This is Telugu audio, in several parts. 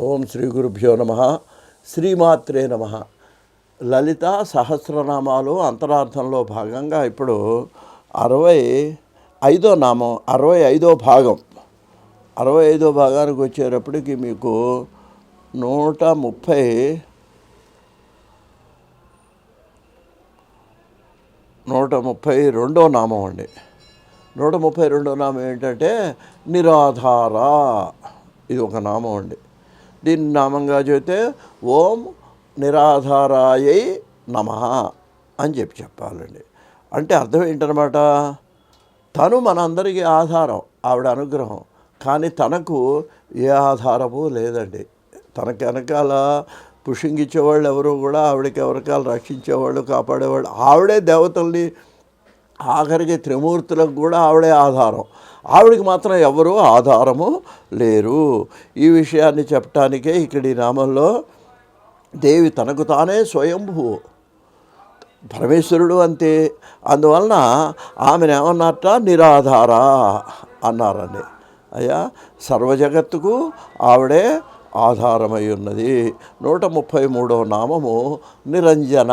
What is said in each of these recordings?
ఓం శ్రీ గురుభ్యో నమ. శ్రీమాత్రే నమ. లలిత సహస్రనామాలు అంతరార్థంలో భాగంగా ఇప్పుడు అరవై ఐదో నామం అరవై ఐదో భాగం. అరవై ఐదో భాగానికి వచ్చేటప్పటికి మీకు నూట ముప్పై నూట ముప్పై రెండో నామం అండి. నూట ముప్పై రెండో నామం ఏంటంటే నిరాధార. ఇది ఒక నామం అండి. దీన్ని నామంగా చెబితే ఓం నిరాధారాయై నమ అని చెప్పి చెప్పాలండి. అంటే అర్థం ఏంటనమాట? తను మనందరికీ ఆధారం ఆవిడ అనుగ్రహం. కానీ తనకు ఏ ఆధారము లేదండి. తనకి వెనకాల పుషింగిచ్చేవాళ్ళు ఎవరు కూడా ఆవిడకి ఎవరికాల రక్షించేవాళ్ళు కాపాడేవాళ్ళు ఆవిడే దేవతల్ని ఆఖరికి త్రిమూర్తులకు కూడా ఆవిడే ఆధారం. ఆవిడకి మాత్రం ఎవరూ ఆధారము లేరు. ఈ విషయాన్ని చెప్పటానికే ఇక్కడ ఈ నామంలో దేవి తనకు తానే స్వయంభూ. పరమేశ్వరుడు అంతే. అందువలన ఆమెను ఏమన్నట్ట నిరాధార అన్నారండి. అయ్యా సర్వజగత్తుకు ఆవిడే ఆధారమై ఉన్నది. నూట ముప్పై మూడవ నామము నిరంజన.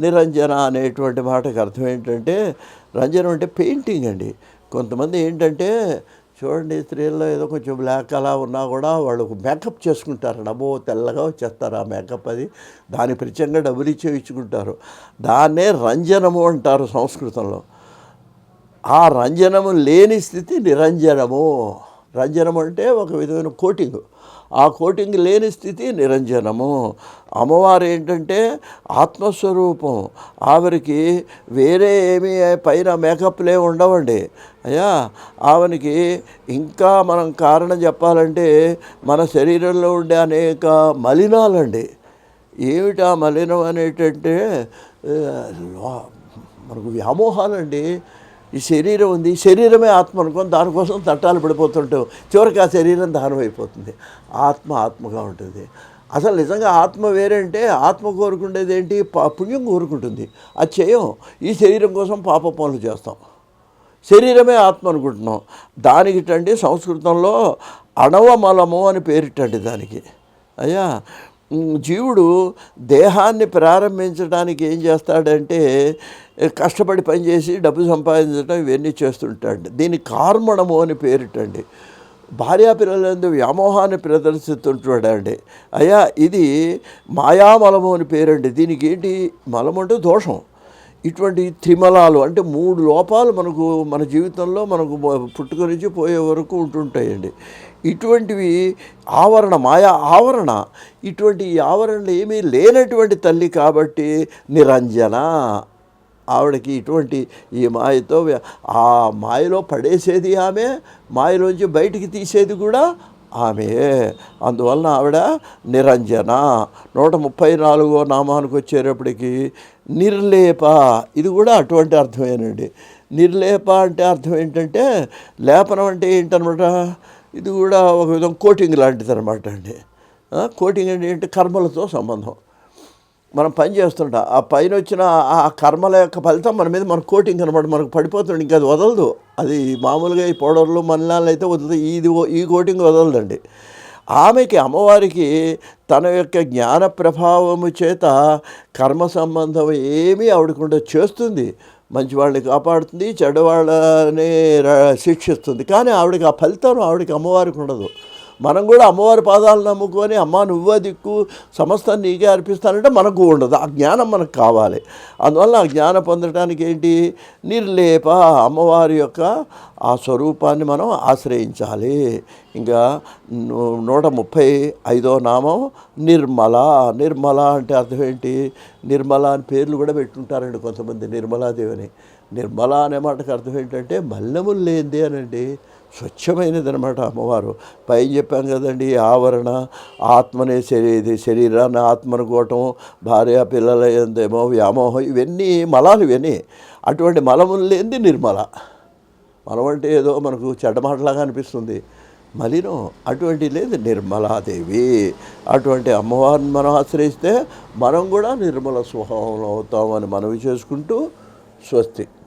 నిరంజన అనేటువంటి మాటకు అర్థం ఏంటంటే రంజనం అంటే పెయింటింగ్ అండి. కొంతమంది ఏంటంటే చూడండి స్త్రీల్లో ఏదో కొంచెం బ్లాక్ అలా ఉన్నా కూడా వాళ్ళు మేకప్ చేసుకుంటారు. డబ్బో తెల్లగా వచ్చేస్తారు ఆ మేకప్ అది. దాని ప్రత్యేకంగా డబ్బులు ఇచ్చే ఇచ్చుకుంటారు దాన్నే రంజనము అంటారు సంస్కృతంలో. ఆ రంజనము లేని స్థితి నిరంజనము. రంజనం అంటే ఒక విధమైన కోటింగ్. ఆ కోటింగ్ లేని స్థితి నిరంజనము. అమ్మవారు ఏంటంటే ఆత్మస్వరూపం. ఆవిరికి వేరే ఏమీ పైన మేకప్లే ఉండవండి. అయ్యా ఆమెనికి ఇంకా మనం కారణం చెప్పాలంటే మన శరీరంలో ఉండే అనేక మలినాలండి. ఏమిటా మలినం అనేటంటే మనకు వ్యామోహాలండి. ఈ శరీరం ఉంది. శరీరమే ఆత్మ అనుకోని దానికోసం తట్టాలు పడిపోతుంటాం చివరికి ఆ శరీరం దానం అయిపోతుంది. ఆత్మ ఆత్మగా ఉంటుంది. అసలు నిజంగా ఆత్మ వేరంటే ఆత్మ కోరుకుండేది ఏంటి? పా- పుణ్యం కోరుకుంటుంది. అది చేయం. ఈ శరీరం కోసం పాప పనులు చేస్తాం. శరీరమే ఆత్మ అనుకుంటున్నాం. దానికి టండి సంస్కృతంలో అణవమలము అని పేరిటండి దానికి. అయ్యా జీవుడు దేహాన్ని ప్రారంభించడానికి ఏం చేస్తాడంటే కష్టపడి పనిచేసి డబ్బు సంపాదించడం ఇవన్నీ చేస్తుంటాడు. దీని కార్మణము అని పేరిటండి. భార్యాపిల్లలందు వ్యామోహాన్ని ప్రదర్శిస్తుంటాడండి అయ్యా ఇది మాయామలము అని పేరండి. దీనికి ఏంటి? మలము అంటే దోషం. ఇటువంటి త్రిమలాలు అంటే మూడు లోపాలు మనకు మన జీవితంలో మనకు పుట్టుక నుంచి పోయే వరకు ఉంటుంటాయండి. ఇటువంటివి ఆవరణ మాయా ఆవరణ. ఇటువంటి ఆవరణలు ఏమీ లేనటువంటి తల్లి కాబట్టి నిరంజన. ఆవిడకి ఇటువంటి ఈ మాయతో ఆ మాయలో పడేసేది ఆమె మాయలోంచి బయటికి తీసేది కూడా ఆమె. అందువలన ఆవిడ నిరంజన. నూట ముప్పై నాలుగో నామానికి వచ్చేటప్పటికి నిర్లేప. ఇది కూడా అటువంటి అర్థమేనండి. నిర్లేప అంటే అర్థం ఏంటంటే లేపనం అంటే ఏంటనమాట? ఇది కూడా ఒక విధం కోటింగ్ లాంటిది అనమాట అండి కోటింగ్ అంటే ఏంటి? కర్మలతో సంబంధం. మనం పని చేస్తుంటాం. ఆ పైన వచ్చిన ఆ కర్మల యొక్క ఫలితం మన మీద మన కోటింగ్ అనమాట. మనకు పడిపోతుంది ఇంకా అది వదలదు. అది మామూలుగా ఈ పౌడర్లు మలినాలు అయితే వదులుతాయి ఇది ఈ కోటింగ్ వదలదండి. ఆమెకి అమ్మవారికి తన యొక్క జ్ఞాన ప్రభావము చేత కర్మ సంబంధం ఏమీ ఆవిడకుండా చేస్తుంది. మంచివాళ్ళని కాపాడుతుంది చెడ్డవాళ్ళని శిక్షిస్తుంది. కానీ ఆవిడకి ఆ ఫలితం ఆవిడకి అమ్మవారికి ఉండదు. మనం కూడా అమ్మవారి పాదాలు నమ్ముకొని అమ్మ నువ్వే దిక్కు సమస్తం నీకే అర్పిస్తానంటే మనకు ఉండదు. ఆ జ్ఞానం మనకు కావాలి. అందువల్ల ఆ జ్ఞానం పొందడానికి ఏంటి? నిర్లేప అమ్మవారి యొక్క ఆ స్వరూపాన్ని మనం ఆశ్రయించాలి. ఇంకా నూట ముప్పై ఐదో నామం నిర్మల. నిర్మల అంటే అర్థం ఏంటి? నిర్మల అని పేర్లు కూడా పెట్టుంటారండి కొంతమంది నిర్మలాదేవి అని నిర్మల అనే మాటకు అర్థం ఏంటంటే మల్లెములు లేనిది అనండి. స్వచ్ఛమైనది అనమాట అమ్మవారు. పైన చెప్పాం కదండి ఆవరణ ఆత్మనే శరీ శరీరాన్ని ఆత్మనుకోవటం భార్య పిల్లల ఏందేమో వ్యామోహం ఇవన్నీ మలాలు ఇవన్నీ. అటువంటి మలములు లేనిది నిర్మల. మలం అంటే ఏదో మనకు చెడ్డమాటలాగా అనిపిస్తుంది. మలినం అటువంటి లేదు. నిర్మలాదేవి అటువంటి అమ్మవారిని మనం ఆశ్రయిస్తే మనం కూడా నిర్మల స్వభావంలో అవుతామని మనవి చేసుకుంటూ స్వస్తి.